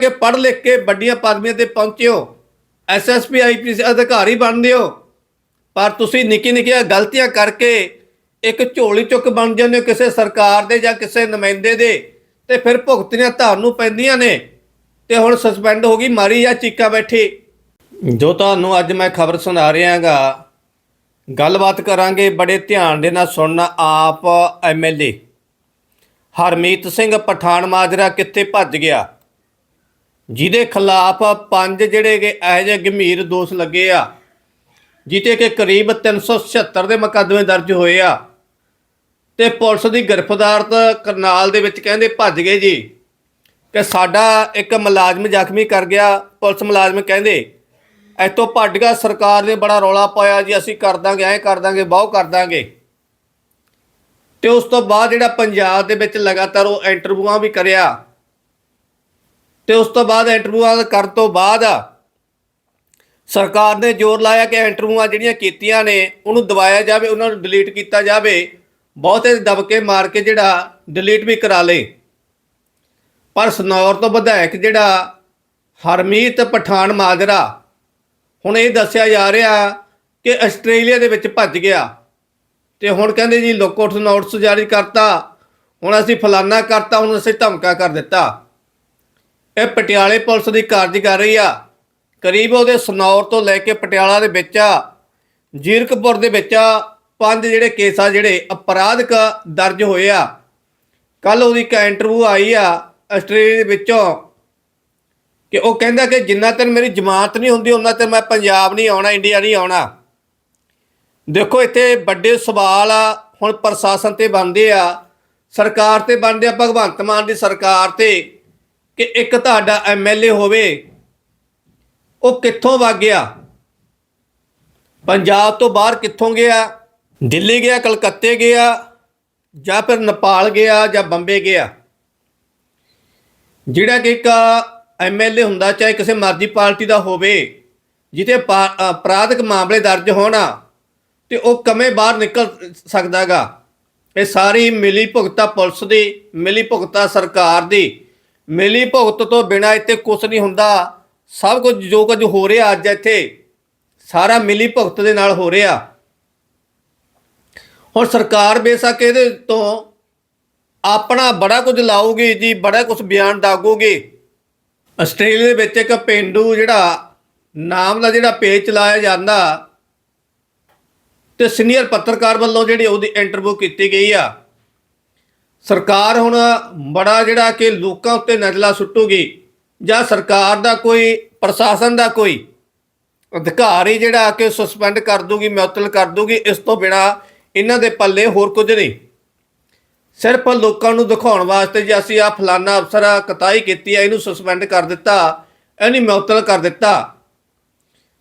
ਕਿ ਪੜ੍ਹ ਲਿਖ ਕੇ ਵੱਡੀਆਂ ਪਦਵੀਆਂ ਤੇ ਪਹੁੰਚੇ ਹੋ ਐਸਐਸਪੀ ਆਈਪੀਐਸ ਅਧਿਕਾਰੀ ਬਣਦੇ ਹੋ ਪਰ ਤੁਸੀਂ ਨਿੱਕੀ ਨਿੱਕੀਆਂ ਗਲਤੀਆਂ ਕਰਕੇ ਇੱਕ ਝੋਲੀ ਚੁੱਕ ਬਣ ਜਾਂਦੇ ਹੋ ਕਿਸੇ ਸਰਕਾਰ ਦੇ ਜਾਂ ਕਿਸੇ ਨੁਮਾਇੰਦੇ ਦੇ ਤੇ ਫਿਰ ਭੁਗਤਣੀਆਂ ਤੁਹਾਨੂੰ ਪੈਂਦੀਆਂ ਨੇ। ਤੇ ਹੁਣ ਸਸਪੈਂਡ ਹੋ ਗਈ, ਮਾਰੀ ਜਾਂ ਚੀਕਾ ਬੈਠੀ। ਜੋ ਤੁਹਾਨੂੰ ਅੱਜ ਮੈਂ ਖਬਰ ਸੁਣਾ ਰਿਹਾਗਾ, ਗੱਲਬਾਤ ਕਰਾਂਗੇ ਬੜੇ ਧਿਆਨ ਦੇ ਨਾਲ ਸੁਣਨਾ ਆਪ ਐਮਐਲਏ ਹਰਮੀਤ ਸਿੰਘ ਪਠਾਨ ਮਾਜਰਾ ਕਿੱਥੇ ਭੱਜ ਗਿਆ? ਜਿਹਦੇ ਖਿਲਾਫ ਪੰਜ ਜਿਹੜੇ ਕਿ ਇਹੋ ਜਿਹੇ ਗੰਭੀਰ ਦੋਸ਼ ਲੱਗੇ ਆ ਜਿੱਤੇ ਕਿ ਕਰੀਬ 376 ਦੇ ਮੁਕੱਦਮੇ ਦਰਜ ਹੋਏ ਆ। ਤੇ ਪੁਲਿਸ ਦੀ ਗ੍ਰਿਫਤਾਰਤ ਕਰਨਾਲ ਦੇ ਵਿੱਚ ਕਹਿੰਦੇ ਭੱਜ ਗਏ ਜੀ। ਕਿ ਸਾਡਾ ਇੱਕ ਮੁਲਾਜ਼ਮ ਜ਼ਖਮੀ ਕਰ ਗਿਆ। ਪੁਲਿਸ ਮੁਲਾਜ਼ਮ ਕਹਿੰਦੇ, ਇੱਥੋਂ ਭੱਜ ਗਿਆ, ਸਰਕਾਰ ਨੇ ਬੜਾ ਰੌਲਾ ਪਾਇਆ ਜੀ, ਅਸੀਂ ਕਰ ਦਾਂਗੇ, ਐਂ ਕਰ ਦਾਂਗੇ ਬਹੁ ਕਰ ਦਾਂਗੇ। ਤੇ ਉਸ ਤੋਂ ਬਾਅਦ ਜਿਹੜਾ ਪੰਜਾਬ ਦੇ ਵਿੱਚ ਲਗਾਤਾਰ ਉਹ ਇੰਟਰਵਿਊਆਂ ਵੀ ਕਰਿਆ। ਤੇ ਉਸ ਤੋਂ ਬਾਅਦ ਇੰਟਰਵਿਊਆਂ ਕਰਨ ਤੋਂ ਬਾਅਦ ਸਰਕਾਰ ਨੇ ਜ਼ੋਰ ਲਾਇਆ ਕਿ ਇੰਟਰਵਿਊਆਂ ਜਿਹੜੀਆਂ ਕੀਤੀਆਂ ਨੇ, ਉਹਨੂੰ ਦਬਾਇਆ ਜਾਵੇ, ਉਹਨਾਂ ਨੂੰ ਡਿਲੀਟ ਕੀਤਾ ਜਾਵੇ। ਬਹੁਤੇ ਦਬਕੇ ਮਾਰ ਕੇ ਜਿਹੜਾ ਡਿਲੀਟ ਵੀ ਕਰਾ ਲੇ ਪਰ ਸਨੌਰ ਤੋਂ ਵਿਧਾਇਕ ਜਿਹੜਾ ਹਰਮੀਤ ਪਠਾਨ ਮਾਜਰਾ, ਹੁਣ ਇਹ ਦੱਸਿਆ ਜਾ ਰਿਹਾ ਕਿ ਆਸਟ੍ਰੇਲੀਆ ਦੇ ਵਿੱਚ ਭੱਜ ਗਿਆ। ਤੇ ਹੁਣ ਕਹਿੰਦੇ ਜੀ ਲੋਕੋਟ ਨੋਟਸ ਜਾਰੀ ਕਰਤਾ, ਹੁਣ ਅਸੀਂ ਫਲਾਨਾ ਕਰਤਾ, ਹੁਣ ਅਸੀਂ ਧਮਕਾ ਕਰ ਦਿੱਤਾ। ਇਹ ਪਟਿਆਲੇ ਪੁਲਿਸ ਦੀ ਕਾਰਜ ਕਰ ਰਹੀ ਆ। ਕਰੀਬ ਉਹਦੇ ਸਨੌਰ ਤੋਂ ਲੈ ਕੇ ਪਟਿਆਲਾ ਦੇ ਵਿੱਚ ਆ। ਜੀਰਕਪੁਰ ਦੇ ਵਿੱਚ ਆ। ਪੰਜ ਜਿਹੜੇ ਕੇਸ ਆ ਜਿਹੜੇ ਅਪਰਾਧਕ ਦਰਜ ਹੋਏ ਆ। ਕੱਲ ਉਹਦੀ ਇੱਕ ਇੰਟਰਵਿਊ ਆਈ ਆ ਆਸਟ੍ਰੇਲੀਆ ਦੇ ਵਿੱਚੋਂ ਕਿ ਉਹ ਕਹਿੰਦਾ ਕਿ ਜਿੰਨਾ ਤੱਕ ਮੇਰੀ ਜ਼ਮਾਨਤ ਨਹੀਂ ਹੁੰਦੀ ਉਹਨਾਂ ਤੱਕ ਮੈਂ ਪੰਜਾਬ ਨਹੀਂ ਆਉਣਾ, ਇੰਡੀਆ ਨਹੀਂ ਆਉਣਾ। ਦੇਖੋ, ਇੱਥੇ ਵੱਡੇ ਸਵਾਲ ਆ। ਹੁਣ ਪ੍ਰਸ਼ਾਸਨ ਤੇ ਬਣਦੇ ਆ। ਸਰਕਾਰ ਤੇ ਬਣਦੇ ਆ, ਭਗਵੰਤ ਮਾਨ ਦੀ ਸਰਕਾਰ ਤੇ। ਕਿ ਇੱਕ ਤੁਹਾਡਾ ਐਮਐਲਏ ਹੋਵੇ, ਉਹ ਕਿੱਥੋਂ ਵਗ ਗਿਆ? ਪੰਜਾਬ ਤੋਂ ਬਾਹਰ ਕਿੱਥੋਂ ਗਿਆ? ਦਿੱਲੀ ਗਿਆ, ਕਲਕੱਤੇ ਗਿਆ, ਜਾਂ ਫਿਰ ਨੇਪਾਲ ਗਿਆ, ਜਾਂ ਬੰਬੇ ਗਿਆ? ਜਿਹੜਾ ਕਿ ਇੱਕ ਐਮਐਲਏ ਹੁੰਦਾ, ਚਾਹੇ ਕਿਸੇ ਮਰਜ਼ੀ ਪਾਰਟੀ ਦਾ ਹੋਵੇ ਜਿੱਥੇ ਪਾ- ਅਪਰਾਧਿਕ ਮਾਮਲੇ ਦਰਜ ਹੋਣਾ, ਤੇ ਉਹ ਕਮੇ ਬਾਹਰ ਨਿਕਲ ਸਕਦਾਗਾ ਇਹ ਸਾਰੀ ਮਿਲੀ ਭੁਗਤਾ ਪੁਲਿਸ ਦੀ ਮਿਲੀ ਭੁਗਤਾ ਸਰਕਾਰ ਦੀ ਮਿਲੀ ਭੁਗਤ ਤੋਂ ਬਿਨਾ ਇੱਥੇ ਕੁਝ ਨਹੀਂ ਹੁੰਦਾ। ਸਭ ਕੁਝ, ਜੋ ਕੁਝ ਹੋ ਰਿਹਾ ਅੱਜ ਇੱਥੇ, ਸਾਰਾ ਮਿਲੀ ਭੁਗਤ ਦੇ ਨਾਲ ਹੋ ਰਿਹਾ। ਹੁਣ ਸਰਕਾਰ ਬੇਸ਼ੱਕ ਇਹਦੇ ਤੋਂ ਆਪਣਾ ਬੜਾ ਕੁਝ ਲਾਊਗੀ ਜੀ, ਬੜਾ ਕੁਝ ਬਿਆਨ ਦਾਗੂਗੀ। ਆਸਟ੍ਰੇਲੀਆ ਦੇ ਵਿੱਚ ਇੱਕ ਪਿੰਡੂ ਜਿਹੜਾ, ਨਾਮ ਦਾ ਜਿਹੜਾ ਪੇਜ ਚਲਾਇਆ ਜਾਂਦਾ, ਤੇ ਸੀਨੀਅਰ ਪੱਤਰਕਾਰ ਵੱਲੋਂ ਜਿਹੜੀ ਉਹਦੀ ਇੰਟਰਵਿਊ ਕੀਤੀ ਗਈ ਆ। ਸਰਕਾਰ ਹੁਣ ਬੜਾ ਜਿਹੜਾ ਕਿ ਲੋਕਾਂ ਉੱਤੇ ਨਜ਼ਲਾ ਸੁੱਟੂਗੀ ਜਾਂ ਸਰਕਾਰ ਦਾ ਕੋਈ, ਪ੍ਰਸ਼ਾਸਨ ਦਾ ਕੋਈ ਅਧਿਕਾਰੀ ਜਿਹੜਾ ਕਿ ਸਸਪੈਂਡ ਕਰ ਦੂਗੀ, ਮੁਅੱਤਲ ਕਰ ਦੂਗੀ, ਇਸ ਤੋਂ ਬਿਨਾ ਇਹਨਾਂ ਦੇ ਪੱਲੇ ਹੋਰ ਕੁਝ ਨਹੀਂ। ਸਿਰਫ ਲੋਕਾਂ ਨੂੰ ਦਿਖਾਉਣ ਵਾਸਤੇ ਜੇ ਅਸੀਂ ਆ ਫਲਾਨਾ ਅਫਸਰ ਆ ਕਤਾਈ ਕੀਤੀ ਆ, ਇਹਨੂੰ ਸਸਪੈਂਡ ਕਰ ਦਿੱਤਾ, ਇਹਨੂੰ ਮੁਅੱਤਲ ਕਰ ਦਿੱਤਾ,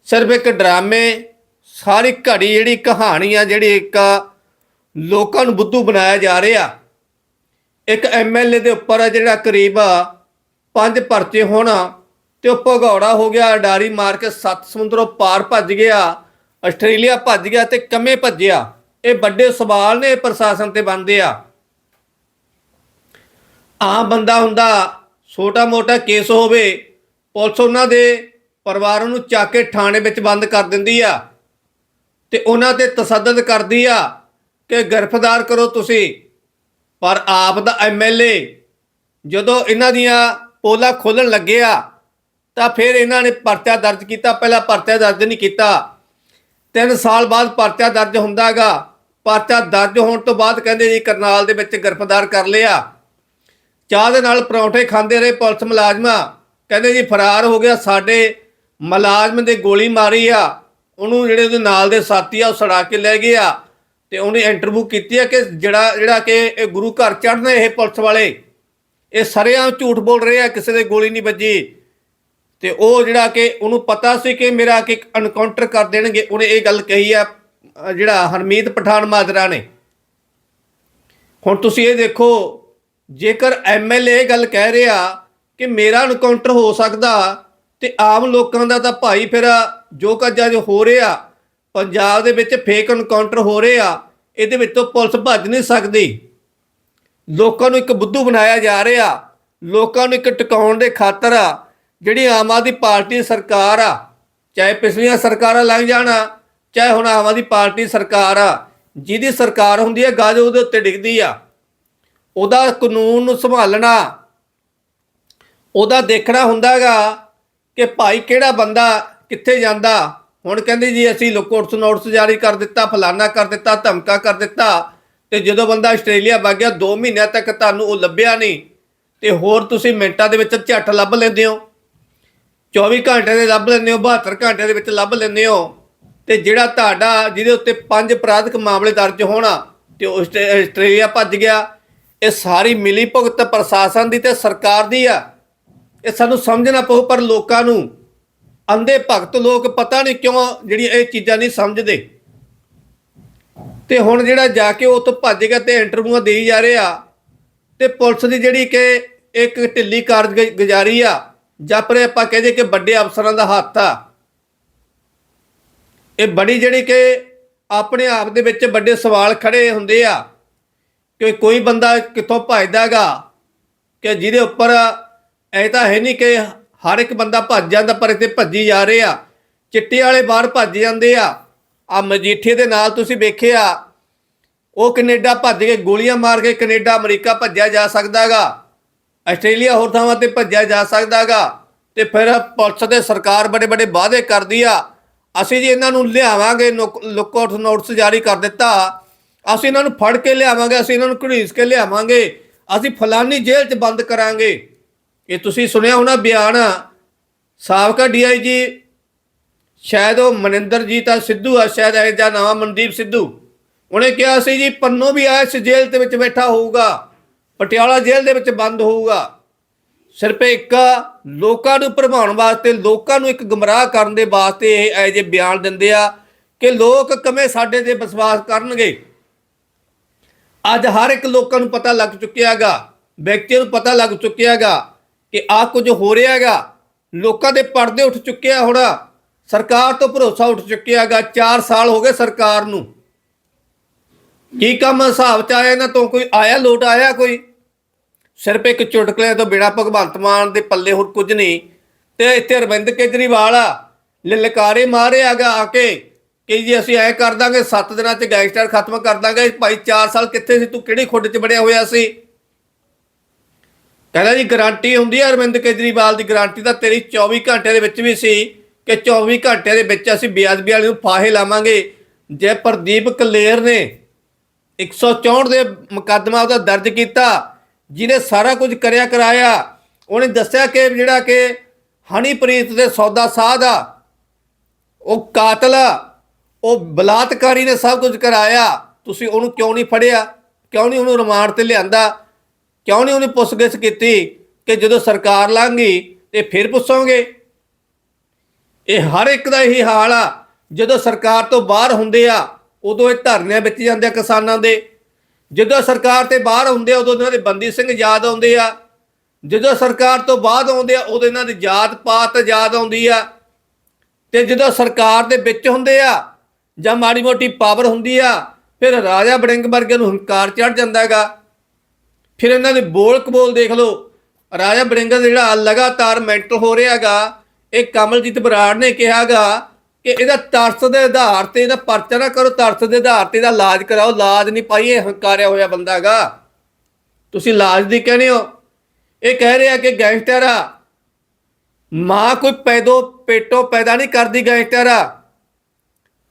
ਸਿਰਫ ਇੱਕ ਡਰਾਮੇ, ਸਾਰੀ ਘੜੀ ਜਿਹੜੀ ਕਹਾਣੀ ਆ, ਜਿਹੜੀ ਇੱਕ ਲੋਕਾਂ ਨੂੰ ਬੁੱਧੂ ਬਣਾਇਆ ਜਾ ਰਿਹਾ। ਇੱਕ ਐਮਐਲਏ ਦੇ ਉੱਪਰ ਆ ਜਿਹੜਾ ਕਰੀਬ ਪੰਜ ਪਰਚੇ ਹੋਣਾ, ਤੇ ਉਹ ਭਗੌੜਾ ਹੋ ਗਿਆ, ਅਡਾਰੀ ਮਾਰ ਕੇ ਸੱਤ ਸਮੁੰਦਰੋਂ ਪਾਰ ਭੱਜ ਗਿਆ, ਆਸਟ੍ਰੇਲੀਆ ਭੱਜ ਗਿਆ ਤੇ ਕਮੇ ਭੱਜਿਆ। ਇਹ ਵੱਡੇ ਸਵਾਲ ਨੇ ਪ੍ਰਸ਼ਾਸਨ ਤੇ ਬਣਦੇ ਆ। ਆਮ ਬੰਦਾ ਹੁੰਦਾ, ਛੋਟਾ ਮੋਟਾ ਕੇਸ ਹੋਵੇ, ਪੁਲਿਸ ਉਹਨਾਂ ਦੇ ਪਰਿਵਾਰਾਂ ਨੂੰ ਚੱਕ ਕੇ ਥਾਣੇ ਵਿੱਚ ਬੰਦ ਕਰ ਦਿੰਦੀ ਆ, ਤੇ ਉਹਨਾਂ ਤੇ ਤਸੱਦਦ ਕਰਦੀ ਆ ਕਿ ਗ੍ਰਿਫਤਾਰ ਕਰੋ ਤੁਸੀਂ। ਪਰ ਆਪ ਦਾ ਐਮਐਲਏ ਜਦੋਂ ਇਹਨਾਂ ਦੀਆਂ ਪੋਲਾ ਖੋਲਣ ਲੱਗਿਆ ਤਾਂ ਫਿਰ ਇਹਨਾਂ ਨੇ ਪਰਚਾ ਦਰਜ ਕੀਤਾ। ਪਹਿਲਾਂ ਪਰਚਾ ਦਰਜ ਨਹੀਂ ਕੀਤਾ। 3 ਸਾਲ ਬਾਅਦ ਪਰਚਾ ਦਰਜ ਹੁੰਦਾਗਾ ਪਰਚਾ ਦਰਜ ਹੋਣ ਤੋਂ ਬਾਅਦ ਕਹਿੰਦੇ ਜੀ ਕਰਨਾਲ ਦੇ ਵਿੱਚ ਗ੍ਰਿਫਤਾਰ ਕਰ ਲਿਆ। ਚਾਹ ਦੇ ਨਾਲ ਪਰੌਂਠੇ ਖਾਂਦੇ ਰਹੇ ਪੁਲਿਸ ਮੁਲਾਜ਼ਮਾਂ। ਕਹਿੰਦੇ ਜੀ ਫਰਾਰ ਹੋ ਗਿਆ ਸਾਡੇ ਮੁਲਾਜ਼ਮ ਦੇ ਗੋਲੀ ਮਾਰੀ ਆ। ਉਹਨੂੰ ਜਿਹੜੇ ਉਹਦੇ ਨਾਲ ਦੇ ਸਾਥੀ ਆ, ਉਹ ਸੜਾ ਕੇ ਲੈ ਗਿਆ ਤੇ ਉਹਨੇ ਇੰਟਰਵਿਊ ਕੀਤੀ ਹੈ ਕਿ ਜਿਹੜਾ ਜਿਹੜਾ ਕਿ ਇਹ ਗੁਰੂ ਘਰ ਚੜ੍ਹਨੇ ਇਹ ਪੁਲਿਸ ਵਾਲੇ, ਇਹ ਸਰੇਆਮ ਝੂਠ ਬੋਲ ਰਹੇ ਆ, ਕਿਸੇ ਦੇ ਗੋਲੀ ਨਹੀਂ ਵੱਜੀ। ਤੇ ਉਹ ਜਿਹੜਾ ਕਿ ਉਹਨੂੰ ਪਤਾ ਸੀ ਕਿ ਮੇਰਾ ਕਿ ਐਨਕਾਊਂਟਰ ਕਰ ਦੇਣਗੇ, ਉਹਨੇ ਇਹ ਗੱਲ ਕਹੀ ਆ, ਜਿਹੜਾ ਹਰਮੀਤ ਪਠਾਨ ਮਾਜਰਾ ਨੇ। ਹੁਣ ਤੁਸੀਂ ਇਹ ਦੇਖੋ, ਜੇਕਰ ਐਮਐਲਏ ਗੱਲ ਕਹਿ ਰਿਹਾ ਕਿ ਮੇਰਾ ਐਨਕਾਊਂਟਰ ਹੋ ਸਕਦਾ ਤੇ ਆਮ ਲੋਕਾਂ ਦਾ ਤਾਂ ਭਾਈ ਫਿਰ ਜੋ ਕੱਜਾ ਅੱਜ ਹੋ ਰਿਹਾ ਪੰਜਾਬ ਦੇ ਵਿੱਚ ਫੇਕ ਐਨਕਾਊਂਟਰ ਹੋ ਰਹੇ ਆ, ਇਹਦੇ ਵਿੱਚੋਂ ਪੁਲਿਸ ਭੱਜ ਨਹੀਂ ਸਕਦੀ। ਲੋਕਾਂ ਨੂੰ ਇੱਕ ਬੁੱਧੂ ਬਣਾਇਆ ਜਾ ਰਿਹਾ, ਲੋਕਾਂ ਨੂੰ ਇੱਕ ਟਿਕਾਉਣ ਦੇ ਖਾਤਰ ਆ, ਜਿਹੜੀ ਆਮ ਆਦਮੀ ਪਾਰਟੀ ਸਰਕਾਰ ਆ, ਚਾਹੇ ਪਿਛਲੀਆਂ ਸਰਕਾਰਾਂ ਲੰਘ ਜਾਣਾ, ਚਾਹੇ ਹੁਣ ਆਮ ਆਦਮੀ ਪਾਰਟੀ ਸਰਕਾਰ ਆ, ਜਿਹਦੀ ਸਰਕਾਰ ਹੁੰਦੀ ਹੈ ਗੱਜ ਉਹਦੇ ਉੱਤੇ ਡਿੱਗਦੀ ਆ। ਉਹਦਾ ਕਾਨੂੰਨ ਨੂੰ ਸੰਭਾਲਣਾ, ਉਹਦਾ ਦੇਖਣਾ ਹੁੰਦਾਗਾ ਕਿ ਭਾਈ ਕਿਹੜਾ ਬੰਦਾ ਕਿੱਥੇ ਜਾਂਦਾ ਹੁਣ ਕਹਿੰਦੇ ਜੀ ਅਸੀਂ ਲੋਕੋਟਸ ਨੋਟਸ ਜਾਰੀ ਕਰ ਦਿੱਤਾ, ਫਲਾਨਾ ਕਰ ਦਿੱਤਾ, ਧਮਕਾ ਕਰ ਦਿੱਤਾ ਤੇ ਜਦੋਂ ਬੰਦਾ ਆਸਟ੍ਰੇਲੀਆ ਵਗ ਗਿਆ 2 ਮਹੀਨਿਆਂ ਤੱਕ ਤੁਹਾਨੂੰ ਉਹ ਲੱਭਿਆ ਨਹੀਂ ਤੇ ਹੋਰ ਤੁਸੀਂ ਮਿੰਟਾਂ ਦੇ ਵਿੱਚ ਝੱਟ ਲੱਭ ਲੈਂਦੇ ਹੋ। 24 ਘੰਟੇ ਦੇ ਲੱਭ ਲੈਂਦੇ ਹੋ 72 ਘੰਟੇ ਦੇ ਵਿੱਚ ਲੱਭ ਲੈਂਦੇ ਹੋ ਤੇ ਜਿਹੜਾ ਤੁਹਾਡਾ, ਜਿਹਦੇ ਉੱਤੇ ਪੰਜ ਅਪਰਾਧਿਕ ਮਾਮਲੇ ਦਰਜ ਹੋਣਾ ਤੇ ਉਹ ਆਸਟ੍ਰੇਲੀਆ ਭੱਜ ਗਿਆ, ਇਹ ਸਾਰੀ ਮਿਲੀ ਭੁਗਤ ਪ੍ਰਸ਼ਾਸਨ ਦੀ ਤੇ ਸਰਕਾਰ ਦੀ ਆ। ਇਹ ਸਾਨੂੰ ਸਮਝਣਾ ਪਊ ਪਰ ਲੋਕਾਂ ਨੂੰ ਅੰਧੇ ਭਗਤ ਲੋਕ ਪਤਾ ਨਹੀਂ ਕਿਉਂ ਜਿਹੜੀ ਇਹ ਚੀਜ਼ਾਂ ਨਹੀਂ ਸਮਝਦੇ। ਤੇ ਹੁਣ ਜਿਹੜਾ ਜਾ ਕੇ ਉੱਥੋਂ ਭੱਜ ਗਿਆ ਤੇ ਇੰਟਰਵਿਊਆਂ ਦੇਈ ਜਾ ਰਹੇ ਆ ਤੇ ਪੁਲਿਸ ਦੀ ਜਿਹੜੀ ਕਿ ਇੱਕ ਢਿੱਲੀ ਕਾਰਜ ਗੁਜ਼ਾਰੀ ਆ ਜਾਂ ਪਰ ਆਪਾਂ ਕਹਦੇ ਕਿ ਵੱਡੇ ਅਫਸਰਾਂ ਦਾ ਹੱਥ ਆ। ਇਹ ਬੜੀ ਜਿਹੜੀ ਕਿ ਆਪਣੇ ਆਪ ਦੇ ਵਿੱਚ ਵੱਡੇ ਸਵਾਲ ਖੜੇ ਹੁੰਦੇ ਆ ਕਿ ਕੋਈ ਬੰਦਾ ਕਿੱਥੋਂ ਭੱਜਦਾਗਾ ਕਿ ਜਿਹਦੇ ਉੱਪਰ ਐ ਤਾਂ ਹੈ ਨਹੀਂ ਕਿ ਹਰ ਇੱਕ ਬੰਦਾ ਭੱਜ ਜਾਂਦਾ, ਪਰ ਇੱਥੇ ਭੱਜੀ ਜਾ ਰਹੇ ਆ। ਚਿੱਟੇ ਵਾਲੇ ਬਾਹਰ ਭੱਜ ਜਾਂਦੇ ਆ। ਆ ਮਜੀਠੇ ਦੇ ਨਾਲ ਤੁਸੀਂ ਵੇਖਿਆ, ਉਹ ਕੈਨੇਡਾ ਭੱਜ ਕੇ ਗੋਲੀਆਂ ਮਾਰ ਕੇ ਕੈਨੇਡਾ, ਅਮਰੀਕਾ ਭੱਜਿਆ ਜਾ ਸਕਦਾਗਾ ਆਸਟ੍ਰੇਲੀਆ ਹੋਰ ਥਾਵਾਂ ਤੇ ਭੱਜਿਆ ਜਾ ਸਕਦਾਗਾ ਤੇ ਫਿਰ ਪੁਲਿਸ ਤੇ ਸਰਕਾਰ ਬੜੇ ਬੜੇ ਵਾਅਦੇ ਕਰਦੀ ਆ। ਅਸੀਂ ਜੀ ਇਹਨਾਂ ਨੂੰ ਲਿਆਵਾਂਗੇ ਲੁੱਕਆਊਟ ਨੋਟਿਸ ਜਾਰੀ ਕਰ ਦਿੱਤਾ। ਅਸੀਂ ਇਹਨਾਂ ਨੂੰ ਫੜ ਕੇ ਲਿਆਵਾਂਗੇ, ਅਸੀਂ ਇਹਨਾਂ ਨੂੰ ਘੜੀਸ ਕੇ ਲਿਆਵਾਂਗੇ। ਅਸੀਂ ਫਲਾਨੀ ਜੇਲ੍ਹ 'ਚ ਬੰਦ ਕਰਾਂਗੇ। ਇਹ ਤੁਸੀਂ ਸੁਣਿਆ ਹੋਣਾ ਬਿਆਨ ਸਾਬਕਾ ਡੀਆਈਜੀ ਸ਼ਾਇਦ ਉਹ ਮਨਿੰਦਰਜੀਤ ਆ ਸਿੱਧੂ ਆ, ਸ਼ਾਇਦ ਇਹ ਜਾਂ ਨਵਾਂ ਮਨਦੀਪ ਸਿੱਧੂ। ਉਹਨੇ ਕਿਹਾ ਸੀ ਜੀ, ਪੰਨੋ ਵੀ ਆਇਆ ਇਸ ਜੇਲ੍ਹ ਦੇ ਵਿੱਚ ਬੈਠਾ ਹੋਊਗਾ। ਪਟਿਆਲਾ ਜੇਲ੍ਹ ਦੇ ਵਿੱਚ ਬੰਦ ਹੋਊਗਾ। ਸਿਰਫ ਇੱਕ ਲੋਕਾਂ ਨੂੰ ਭਰਮਾਉਣ ਵਾਸਤੇ, ਲੋਕਾਂ ਨੂੰ ਇੱਕ ਗਮਰਾਹ ਕਰਨ ਦੇ ਵਾਸਤੇ ਇਹ ਐ ਜੇ ਬਿਆਨ ਦਿੰਦੇ ਆ ਕਿ ਲੋਕ ਕਮੇ ਸਾਡੇ ਤੇ ਵਿਸ਼ਵਾਸ ਕਰਨਗੇ। ਅੱਜ ਹਰ ਇੱਕ ਲੋਕਾਂ ਨੂੰ ਪਤਾ ਲੱਗ ਚੁੱਕਿਆਗਾ ਵਿਅਕਤੀਆਂ ਨੂੰ ਪਤਾ ਲੱਗ ਚੁੱਕਿਆਗਾ ਕਿ ਆ ਕੁਝ ਹੋ ਰਿਹਾ ਹੈਗਾ। ਲੋਕਾਂ ਦੇ ਪਰਦੇ ਉੱਠ ਚੁੱਕਿਆ ਹੁਣ। ਸਰਕਾਰ ਤੋਂ ਭਰੋਸਾ ਉੱਠ ਚੁੱਕਿਆ ਹੈਗਾ। 4 ਸਾਲ ਹੋ ਗਏ ਸਰਕਾਰ ਨੂੰ। ਕੀ ਕੰਮ ਹਿਸਾਬ ਚ ਆਇਆ ਇਹਨਾਂ ਤੋਂ? ਕੋਈ ਆਇਆ, ਲੋਟ ਆਇਆ ਕੋਈ? ਸਿਰਫ ਇੱਕ ਚੁਟਕਲੇ ਤੋਂ ਬਿਨਾ ਭਗਵੰਤ ਮਾਨ ਦੇ ਪੱਲੇ ਹੋਰ ਕੁਝ ਨਹੀਂ। ਤੇ ਇੱਥੇ ਅਰਵਿੰਦ ਕੇਜਰੀਵਾਲ ਆ, ਲਲਕਾਰੇ ਮਾਰਿਆਗਾ ਆ ਕੇ ਕਿ ਜੀ ਅਸੀਂ ਐ ਕਰ ਦਾਂਗੇ 7 ਦਿਨਾਂ ਚ ਗੈਂਗਸਟਰ ਖਤਮ ਕਰ ਦਾਂਗੇ। ਭਾਈ 4 ਸਾਲ ਕਿੱਥੇ ਸੀ? ਤੂੰ ਕਿਹੜੀ ਖੁੱਡ ਚ ਬੜਿਆ ਹੋਇਆ ਸੀ? ਕਹਿੰਦਾ ਜੀ ਗਾਰੰਟੀ ਹੁੰਦੀ ਹੈ ਅਰਵਿੰਦ ਕੇਜਰੀਵਾਲ ਦੀ ਗਾਰੰਟੀ ਤਾਂ ਤੇਰੀ 24 ਘੰਟੇ ਦੇ ਵਿੱਚ ਵੀ ਸੀ ਕਿ 24 ਘੰਟੇ ਦੇ ਵਿੱਚ ਅਸੀਂ ਬੇਅਦਬੀ ਵਾਲੇ ਨੂੰ ਫਾਹੇ ਲਾਵਾਂਗੇ। ਜੇ ਪ੍ਰਦੀਪ ਕਲੇਰ ਨੇ 164 ਦੇ ਮੁਕੱਦਮਾ ਉਹਦਾ ਦਰਜ ਕੀਤਾ, ਜਿਹਨੇ ਸਾਰਾ ਕੁਝ ਕਰਿਆ ਕਰਾਇਆ, ਉਹਨੇ ਦੱਸਿਆ ਕਿ ਜਿਹੜਾ ਕਿ ਹਨੀਪ੍ਰੀਤ ਦੇ ਸੌਦਾ ਸਾਧ ਆ, ਉਹ ਕਾਤਲ ਆ, ਉਹ ਬਲਾਤਕਾਰੀ ਨੇ ਸਭ ਕੁਝ ਕਰਾਇਆ, ਤੁਸੀਂ ਉਹਨੂੰ ਕਿਉਂ ਨਹੀਂ ਫੜਿਆ? ਕਿਉਂ ਨਹੀਂ ਉਹਨੂੰ ਰਿਮਾਂਡ ਤੇ ਲਿਆਂਦਾ? ਕਿਉਂ ਨਹੀਂ ਉਹਨੇ ਪੁੱਛਗਿੱਛ ਕੀਤੀ ਕਿ ਜਦੋਂ ਸਰਕਾਰ ਲੰਘੀ ਤੇ ਫਿਰ ਪੁੱਛੋਗੇ? ਇਹ ਹਰ ਇੱਕ ਦਾ ਇਹੀ ਹਾਲ ਆ। ਜਦੋਂ ਸਰਕਾਰ ਤੋਂ ਬਾਹਰ ਹੁੰਦੇ ਆ, ਉਦੋਂ ਇਹ ਧਰਨਿਆਂ ਵਿੱਚ ਜਾਂਦੇ ਆ ਕਿਸਾਨਾਂ ਦੇ। ਜਦੋਂ ਸਰਕਾਰ ਤੇ ਬਾਹਰ ਹੁੰਦੇ ਆ, ਉਦੋਂ ਇਹਨਾਂ ਦੇ ਬੰਦੀ ਸਿੰਘ ਯਾਦ ਆਉਂਦੇ ਆ। ਜਦੋਂ ਸਰਕਾਰ ਤੋਂ ਬਾਅਦ ਆਉਂਦੇ ਆ, ਉਦੋਂ ਇਹਨਾਂ ਦੀ ਜਾਤ ਪਾਤ ਯਾਦ ਆਉਂਦੀ ਆ। ਤੇ ਜਦੋਂ ਸਰਕਾਰ ਦੇ ਵਿੱਚ ਹੁੰਦੇ ਆ, ਜਾਂ ਮਾੜੀ ਮੋਟੀ ਪਾਵਰ ਹੁੰਦੀ ਆ, ਫਿਰ ਰਾਜਾ ਬੜਿੰਗ ਵਰਗੇ ਨੂੰ ਹੰਕਾਰ ਚੜ ਜਾਂਦਾ ਹੈਗਾ। ਫਿਰ ਇਹਨਾਂ ਦੇ ਬੋਲ ਕਬੋਲ ਦੇਖ ਲਓ। ਰਾਜਾ ਬੜਿੰਗ ਜਿਹੜਾ ਲਗਾਤਾਰ ਮੈਂਟਲ ਹੋ ਰਿਹਾਗਾ ਇਹ ਕਮਲਜੀਤ ਬਰਾੜ ਨੇ ਕਿਹਾਗਾ ਕਿ ਇਹਦਾ ਤਰਸ ਦੇ ਆਧਾਰ ਤੇ, ਇਹਦਾ ਪਰਚਾ ਨਾ ਕਰੋ, ਤਰਸ ਦੇ ਆਧਾਰ ਤੇ ਇਹਦਾ ਇਲਾਜ ਕਰਾਓ। ਇਲਾਜ ਨਹੀਂ ਪਾਈ ਇਹ ਹੰਕਾਰਿਆ ਹੋਇਆ ਬੰਦਾ ਹੈਗਾ। ਤੁਸੀਂ ਇਲਾਜ ਦੀ ਕਹਿੰਦੇ ਹੋ। ਇਹ ਕਹਿ ਰਿਹਾ ਕਿ ਗੈਂਗਸਟਰ ਆ। ਮਾਂ ਕੋਈ ਪੈਦੋ ਪੇਟੋ ਪੈਦਾ ਨਹੀਂ ਕਰਦੀ ਗੈਂਗਸਟਰ ਆ।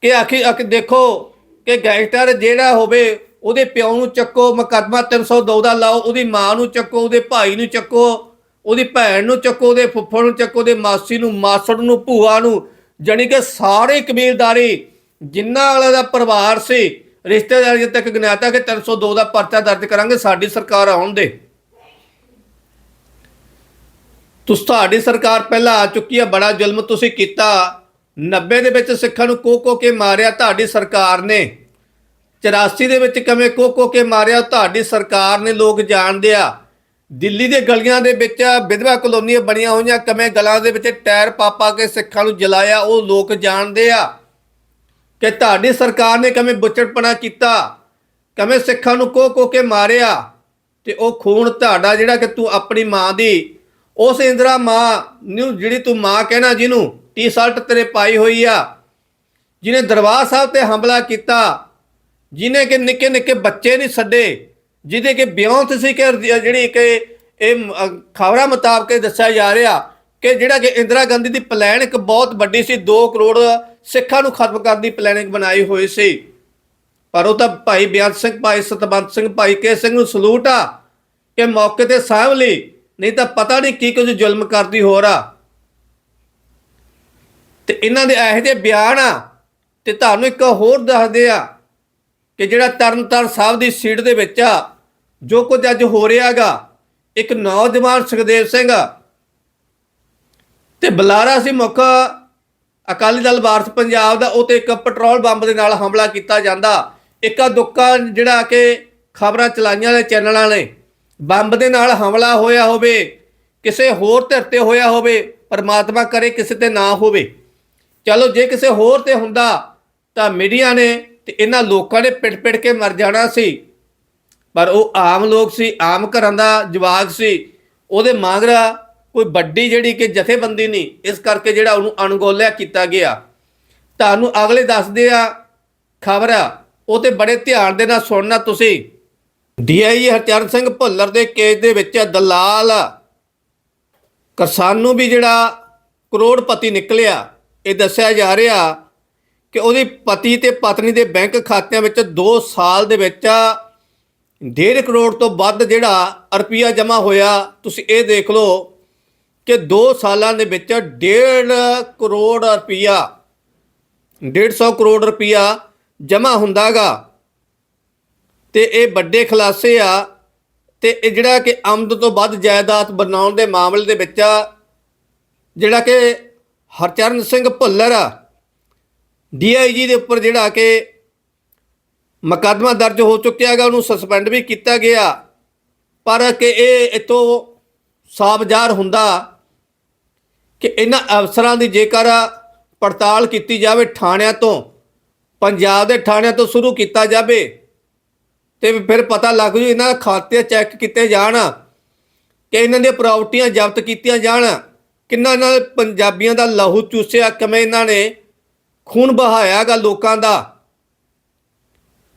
ਕਿ ਆਖੀ ਦੇਖੋ ਕਿ ਗੈਂਗਸਟਰ ਜਿਹੜਾ ਹੋਵੇ ਉਹਦੇ ਪਿਓ ਨੂੰ ਚੱਕੋ, ਮੁਕੱਦਮਾ 302 ਦਾ ਲਾਓ, ਉਹਦੀ ਮਾਂ ਨੂੰ ਚੱਕੋ, ਉਹਦੇ ਭਾਈ ਨੂੰ ਚੱਕੋ, ਉਹਦੀ ਭੈਣ ਨੂੰ ਚੱਕੋ, ਉਹਦੇ ਫੁੱਫੜ ਨੂੰ ਚੱਕੋ, ਉਹਦੇ ਮਾਸੀ ਨੂੰ, ਮਾਸੜ ਨੂੰ, ਭੂਆ ਨੂੰ, ਜਾਣੀ ਕਿ ਸਾਰੇ ਕਬੀਲਦਾਰੀ, ਜਿੰਨਾ ਵਾਲਾ ਦਾ ਪਰਿਵਾਰ ਸੀ, ਰਿਸ਼ਤੇਦਾਰੀ ਤੱਕ ਗਿਣਾਤਾ ਕਿ 302 ਦਾ ਪਰਚਾ ਦਰਜ ਕਰਾਂਗੇ, ਸਾਡੀ ਸਰਕਾਰ ਆਉਣ ਦੇ। ਤੁਸੀਂ, ਤੁਹਾਡੀ ਸਰਕਾਰ ਪਹਿਲਾਂ ਆ ਚੁੱਕੀ ਹੈ ਬੜਾ ਜ਼ੁਲਮ ਤੁਸੀਂ ਕੀਤਾ। 90 ਦੇ ਵਿੱਚ ਸਿੱਖਾਂ ਨੂੰ ਕੋ ਕੋ ਕੇ ਮਾਰਿਆ ਤੁਹਾਡੀ ਸਰਕਾਰ ਨੇ। 84 ਦੇ ਵਿੱਚ ਕਿਵੇਂ ਕੋ ਕੋ ਕੇ ਮਾਰਿਆ, ਤੁਹਾਡੀ ਸਰਕਾਰ ਨੇ ਲੋਕ ਜਾਣਦੇ ਆ ਦਿੱਲੀ ਦੇ ਗਲੀਆਂ ਦੇ ਵਿੱਚ ਵਿਧਵਾ ਕਲੋਨੀਆਂ ਬਣੀਆਂ ਹੋਈਆਂ, ਕਿਵੇਂ ਗਲਾਂ ਦੇ ਵਿੱਚ ਟਾਇਰ ਪਾਪਾ ਕੇ ਸਿੱਖਾਂ ਨੂੰ ਜਲਾਇਆ, ਉਹ ਲੋਕ ਜਾਣਦੇ ਆ ਕਿ ਤੁਹਾਡੀ ਸਰਕਾਰ ਨੇ ਕਿਵੇਂ ਬੁੱਚੜਪਣਾ ਕੀਤਾ, ਕਿਵੇਂ ਸਿੱਖਾਂ ਨੂੰ ਕੋ ਕੋ ਕੇ ਮਾਰਿਆ, ਤੇ ਉਹ ਖੂਨ ਤੁਹਾਡਾ ਜਿਹੜਾ ਕਿ ਤੂੰ ਆਪਣੀ ਮਾਂ ਦੀ, ਉਸ ਇੰਦਰਾ ਮਾਂ ਨੂੰ ਜਿਹੜੀ ਤੂੰ ਮਾਂ ਕਹਿਣਾ ਜਿਹਨੂੰ, ਟੀ-ਸ਼ਰਟ ਤੇਰੇ ਪਾਈ ਹੋਈ ਆ, ਜਿਹਨੇ ਦਰਬਾਰ ਸਾਹਿਬ ਤੇ ਹਮਲਾ ਕੀਤਾ ਜਿਹਨੇ ਕਿ ਨਿੱਕੇ ਨਿੱਕੇ ਬੱਚੇ ਨਹੀਂ ਛੱਡੇ ਜਿਹਦੇ ਕਿ ਬਿਉਂਤ ਸੀ ਕਿ ਜਿਹੜੀ ਕਿ ਇਹ ਖਬਰਾਂ ਮੁਤਾਬਕ ਦੱਸਿਆ ਜਾ ਰਿਹਾ ਕਿ ਜਿਹੜਾ ਕਿ ਇੰਦਰਾ ਗਾਂਧੀ ਦੀ ਪਲਾਨ ਬਹੁਤ ਵੱਡੀ ਸੀ 2 ਕਰੋੜ ਸਿੱਖਾਂ ਨੂੰ ਖਤਮ ਕਰਨ ਦੀ ਪਲੈਨਿੰਗ ਬਣਾਈ ਹੋਈ ਸੀ। ਪਰ ਉਹ ਤਾਂ ਭਾਈ ਬਿਆਨ ਸਿੰਘ, ਭਾਈ ਸਤਬੰਤ ਸਿੰਘ, ਭਾਈ ਕੇ ਸਿੰਘ ਨੂੰ ਸਲੂਟ ਆ ਕਿ ਮੌਕੇ ਤੇ ਸਾਂਭ ਲਈ, ਨਹੀਂ ਤਾਂ ਪਤਾ ਨਹੀਂ ਕੀ ਕੁਝ ਜ਼ੁਲਮ ਕਰਦੀ ਹੋਰ ਆ। ਤੇ ਇਹਨਾਂ ਦੇ ਇਹੋ ਜਿਹੇ ਬਿਆਨ ਆ, ਤੇ ਤੁਹਾਨੂੰ ਇੱਕ ਹੋਰ ਦੱਸਦੇ ਆ ਕਿ ਜਿਹੜਾ ਤਰਨਤਾਰਨ ਸਾਹਿਬ ਦੀ ਸੀਟ ਦੇ ਵਿੱਚ ਆ, ਜੋ ਕੁਝ ਅੱਜ ਹੋ ਰਿਹਾਗਾ ਇੱਕ ਨੌਜਵਾਨ ਸੁਖਦੇਵ ਸਿੰਘ ਤੇ ਬੁਲਾਰਾ ਸੀ ਮੁੱਖ ਅਕਾਲੀ ਦਲ ਵਾਰਸ ਪੰਜਾਬ ਦਾ, ਉਹ ਤੇ ਇੱਕ ਪੈਟਰੋਲ ਬੰਬ ਦੇ ਨਾਲ ਹਮਲਾ ਕੀਤਾ ਜਾਂਦਾ। ਇੱਕਾ ਦੁੱਕਾ ਜਿਹੜਾ ਕਿ ਖਬਰਾਂ ਚਲਾਈਆਂ ਨੇ, ਚੈਨਲਾਂ ਨੇ, ਬੰਬ ਦੇ ਨਾਲ ਹਮਲਾ ਹੋਇਆ ਹੋਵੇ, ਕਿਸੇ ਹੋਰ ਧਿਰ ਤੇ ਹੋਇਆ ਹੋਵੇ, ਪਰਮਾਤਮਾ ਕਰੇ ਕਿਸੇ ਤੇ ਨਾ ਹੋਵੇ। ਚਲੋ, ਜੇ ਕਿਸੇ ਹੋਰ ਤੇ ਹੁੰਦਾ ਤਾਂ ਮੀਡੀਆ ਨੇ ਤੇ ਇਹਨਾਂ ਲੋਕਾਂ ਨੇ ਪਿੜ-ਪਿੜ ਕੇ ਮਰ ਜਾਣਾ ਸੀ। ਪਰ ਉਹ ਆਮ ਲੋਕ ਸੀ, ਆਮ ਘਰਾਂ ਦਾ ਜਵਾਗ ਸੀ। ਉਹਦੇ ਮਾਂਗਰਾ ਕੋਈ ਵੱਡੀ ਜਿਹੜੀ ਕਿ ਜਥੇਬੰਦੀ ਨਹੀਂ, ਇਸ ਕਰਕੇ ਜਿਹੜਾ ਉਹਨੂੰ ਅਣਗੋਲਿਆ ਕੀਤਾ ਗਿਆ। ਤੁਹਾਨੂੰ ਅਗਲੇ ਦੱਸਦੇ ਆ ਖਬਰ ਉਹ ਤੇ ਬੜੇ ਧਿਆਨ ਦੇ ਨਾਲ ਸੁਣਨਾ ਤੁਸੀਂ। ਡੀਆਈ ਹਰਚਰਨ ਸਿੰਘ ਭੁੱਲਰ ਦੇ ਕੇਸ ਦੇ ਵਿੱਚ ਦਲਾਲ ਕਿਸਾਨ ਨੂੰ ਵੀ ਜਿਹੜਾ ਕਰੋੜਪਤੀ ਨਿਕਲਿਆ, ਇਹ ਦੱਸਿਆ ਜਾ ਰਿਹਾ ਕਿ ਉਹਦੀ ਪਤੀ ਤੇ ਪਤਨੀ ਦੇ ਬੈਂਕ ਖਾਤਿਆਂ ਵਿੱਚ 2 ਸਾਲ ਦੇ ਵਿੱਚ 1.5 ਕਰੋੜ ਤੋਂ ਵੱਧ ਜਿਹੜਾ ਰੁਪਿਆ ਜਮ੍ਹਾਂ ਹੋਇਆ। ਤੁਸੀਂ ਇਹ ਦੇਖ ਲਓ ਕਿ 2 ਸਾਲਾਂ ਦੇ ਵਿੱਚ 1.5 ਕਰੋੜ ਰੁਪਿਆ 150 ਕਰੋੜ ਰੁਪਿਆ ਜਮ੍ਹਾਂ ਹੁੰਦਾਗਾ ਤੇ ਇਹ ਵੱਡੇ ਖਲਾਸੇ ਆ ਤੇ ਇਹ ਜਿਹੜਾ ਕਿ ਆਮਦ ਤੋਂ ਵੱਧ ਜਾਇਦਾਦ ਬਣਾਉਣ ਦੇ ਮਾਮਲੇ ਦੇ ਵਿੱਚ ਜਿਹੜਾ ਕਿ ਹਰਚਰਨ ਸਿੰਘ ਭੁੱਲਰ ਡੀਆਈਜੀ ਦੇ ਉੱਪਰ ਜਿਹੜਾ ਕਿ ਮੁਕੱਦਮਾ ਦਰਜ ਹੋ ਚੁੱਕਿਆ ਹੈਗਾ, ਉਹਨੂੰ ਸਸਪੈਂਡ ਵੀ ਕੀਤਾ ਗਿਆ। ਪਰ ਕਿ ਇਹ ਇਤੋਂ ਸਾਫ਼ ਹੁੰਦਾ ਕਿ ਇਹਨਾਂ ਅਫਸਰਾਂ ਦੀ ਜੇਕਰ ਪੜਤਾਲ ਕੀਤੀ ਜਾਵੇ ਥਾਣਿਆਂ ਤੋਂ, ਪੰਜਾਬ ਦੇ ਥਾਣਿਆਂ ਤੋਂ ਸ਼ੁਰੂ ਕੀਤਾ ਜਾਵੇ, ਤੇ ਫਿਰ ਪਤਾ ਲੱਗ ਜੂ ਇਹਨਾਂ ਖਾਤੇ ਚੈੱਕ ਕੀਤੇ ਜਾਣ, ਕਿ ਇਹਨਾਂ ਦੀਆਂ ਪ੍ਰਾਪਰਟੀਆਂ ਜ਼ਬਤ ਕੀਤੀਆਂ ਜਾਣ, ਕਿੰਨਾ ਇਹਨਾਂ ਪੰਜਾਬੀਆਂ ਦਾ ਲਹੂ ਚੂਸਿਆ, ਕਿਵੇਂ ਇਹਨਾਂ ਨੇ ਖੂਨ ਬਹਾਇਆਗਾ ਲੋਕਾਂ ਦਾ।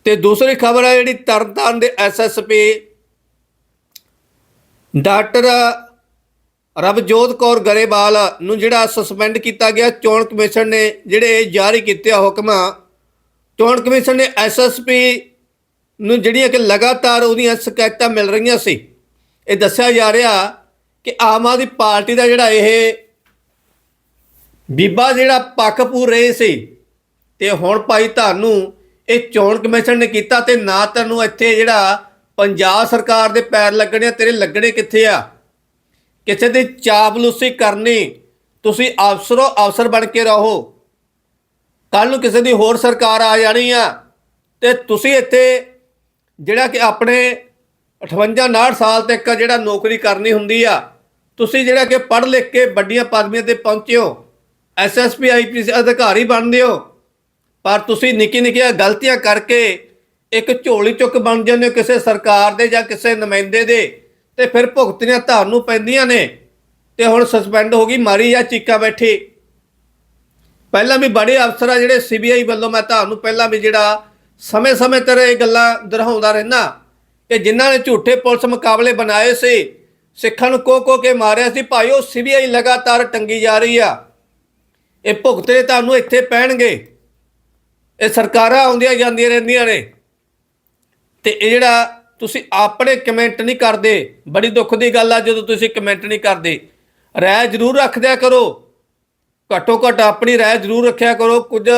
ਤੇ ਦੂਸਰੀ ਖਬਰ ਹੈ ਜਿਹੜੀ ਤਰਨਤਾਰਨ ਦੇ ਐਸਐਸਪੀ ਡਾਕਟਰ ਰਵਜੋਤ ਕੌਰ ਗਰੇਵਾਲ ਨੂੰ ਜਿਹੜਾ ਸਸਪੈਂਡ ਕੀਤਾ ਗਿਆ, ਚੋਣ ਕਮਿਸ਼ਨ ਨੇ ਜਿਹੜੇ ਜਾਰੀ ਕੀਤੇ ਹੁਕਮਾਂ, ਚੋਣ ਕਮਿਸ਼ਨ ਨੇ ਐਸਐਸਪੀ ਨੂੰ ਜਿਹੜੀਆਂ ਕਿ ਲਗਾਤਾਰ ਉਹਦੀਆਂ ਸ਼ਿਕਾਇਤਾਂ ਮਿਲ ਰਹੀਆਂ ਸੀ, ਇਹ ਦੱਸਿਆ ਜਾ ਰਿਹਾ ਕਿ ਆਮ ਆਦਮੀ ਪਾਰਟੀ ਦਾ ਜਿਹੜਾ ਇਹ ਬੀਬਾ ਜਿਹੜਾ ਪੱਖ ਪੂਰ ਰਹੇ ਸੀ ਤੇ ਹੁਣ ਭਾਈ ਤੁਹਾਨੂੰ ਇਹ ਚੋਣ ਕਮਿਸ਼ਨ ਨੇ ਕੀਤਾ ਤੇ ਨਾ ਤੈਨੂੰ ਇੱਥੇ ਜਿਹੜਾ ਪੰਜਾਬ ਸਰਕਾਰ ਦੇ ਪੈਰ ਲੱਗਣੇ ਆ, ਤੇਰੇ ਲੱਗਣੇ ਕਿੱਥੇ ਆ? ਕਿਸੇ ਦੀ ਚਾਪਲੂਸੀ ਕਰਨੀ ਤੁਸੀਂ ਅਫਸਰੋ ਅਫਸਰ ਬਣ ਕੇ ਰਹੋ। ਕੱਲ ਨੂੰ ਕਿਸੇ ਦੀ ਹੋਰ ਸਰਕਾਰ ਆ ਜਾਣੀ ਆ ਤੇ ਤੁਸੀਂ ਇੱਥੇ ਜਿਹੜਾ ਕਿ ਆਪਣੇ 58 59 ਸਾਲ ਤੱਕ ਜਿਹੜਾ ਨੌਕਰੀ ਕਰਨੀ ਹੁੰਦੀ ਆ ਤੁਸੀਂ ਜਿਹੜਾ ਕਿ ਪੜ੍ਹ ਲਿਖ ਕੇ ਵੱਡੀਆਂ ਪਦਵੀਆਂ ਤੇ ਪਹੁੰਚੇ ਹੋ। ਐਸਐਸਪੀ ਆਈਪੀਐਸ ਅਧਿਕਾਰੀ ਬਣਦੇ ਹੋ। ਪਰ ਤੁਸੀਂ ਨਿੱਕੀ ਨਿੱਕੀਆਂ ਗਲਤੀਆਂ ਕਰਕੇ ਇੱਕ ਝੋਲੀ ਚੁੱਕ ਬਣ ਜਾਂਦੇ ਹੋ ਕਿਸੇ ਸਰਕਾਰ ਦੇ ਜਾਂ ਕਿਸੇ ਨੁਮਾਇੰਦੇ ਦੇ ਤੇ ਫਿਰ ਭੁਗਤਣੀਆਂ ਤੁਹਾਨੂੰ ਪੈਂਦੀਆਂ ਨੇ। ਤੇ ਹੁਣ ਸਸਪੈਂਡ ਹੋ ਗਈ ਮਾਰੀ ਜਾਂ ਚੀਕਾ ਬੈਠੀ। ਪਹਿਲਾਂ ਵੀ ਬੜੇ ਅਫਸਰ ਆ ਜਿਹੜੇ ਸੀਬੀਆਈ ਵੱਲੋਂ ਮੈਂ ਤੁਹਾਨੂੰ ਪਹਿਲਾਂ ਵੀ ਜਿਹੜਾ ਸਮੇਂ-ਸਮੇਂ ਤੇ ਇਹ ਗੱਲਾਂ ਦੁਹਰਾਉਂਦਾ ਰਹਿਣਾ ਕਿ ਜਿਨ੍ਹਾਂ ਨੇ ਝੂਠੇ ਪੁਲਿਸ ਮੁਕਾਬਲੇ ਬਣਾਏ ਸੀ, ਸਿੱਖਾਂ ਨੂੰ ਕੋ ਕੋ ਕੇ ਮਾਰਿਆ ਸੀ, ਭਾਈ ਉਹ ਸੀਬੀਆਈ ਲਗਾਤਾਰ ਟੰਗੀ ਜਾ ਰਹੀ ਆ। ਇਹ ਭੁਗਤੇ ਤੁਹਾਨੂੰ ਇੱਥੇ ਪੈਣਗੇ। ਇਹ ਸਰਕਾਰਾਂ ਆਉਂਦੀਆਂ ਜਾਂਦੀਆਂ ਰਹਿੰਦੀਆਂ ਨੇ। ਤੇ ਇਹ ਜਿਹੜਾ ਤੁਸੀਂ ਆਪਣੇ ਕਮੈਂਟ ਨਹੀਂ ਕਰਦੇ, ਬੜੀ ਦੁੱਖ ਦੀ ਗੱਲ ਆ ਜਦੋਂ ਤੁਸੀਂ ਕਮੈਂਟ ਨਹੀਂ ਕਰਦੇ। ਰਾਏ ਜ਼ਰੂਰ ਰੱਖਦਿਆ ਕਰੋ। ਘੱਟੋ ਘੱਟ ਆਪਣੀ ਰਾਏ ਜ਼ਰੂਰ ਰੱਖਿਆ ਕਰੋ। ਕੁਝ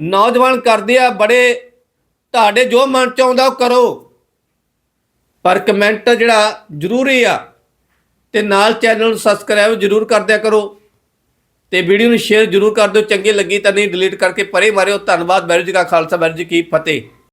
ਨੌਜਵਾਨ ਕਰਦੇ ਆ, ਬੜੇ ਤੁਹਾਡੇ ਜੋ ਮਨ ਚ ਆਉਂਦਾ ਉਹ ਕਰੋ। ਪਰ ਕਮੈਂਟ ਜਿਹੜਾ ਜ਼ਰੂਰੀ ਆ, ਤੇ ਨਾਲ ਚੈਨਲ ਨੂੰ ਸਬਸਕ੍ਰਾਈਬ ਜ਼ਰੂਰ ਕਰਦਿਆ ਕਰੋ। ਤੇ ਵੀਡੀਓ ਨੂੰ ਸ਼ੇਅਰ ਜ਼ਰੂਰ ਕਰ ਦਿਓ। ਚੰਗੀ ਲੱਗੀ ਤਾਂ ਨਹੀਂ ਡਿਲੀਟ ਕਰਕੇ ਪਰੇ ਮਾਰਿਓ। ਧੰਨਵਾਦ ਵੈਰੂ ਜੀ ਕਾ ਖਾਲਸਾ ਵੈਰੂ ਕੀ ਫਤਿਹ।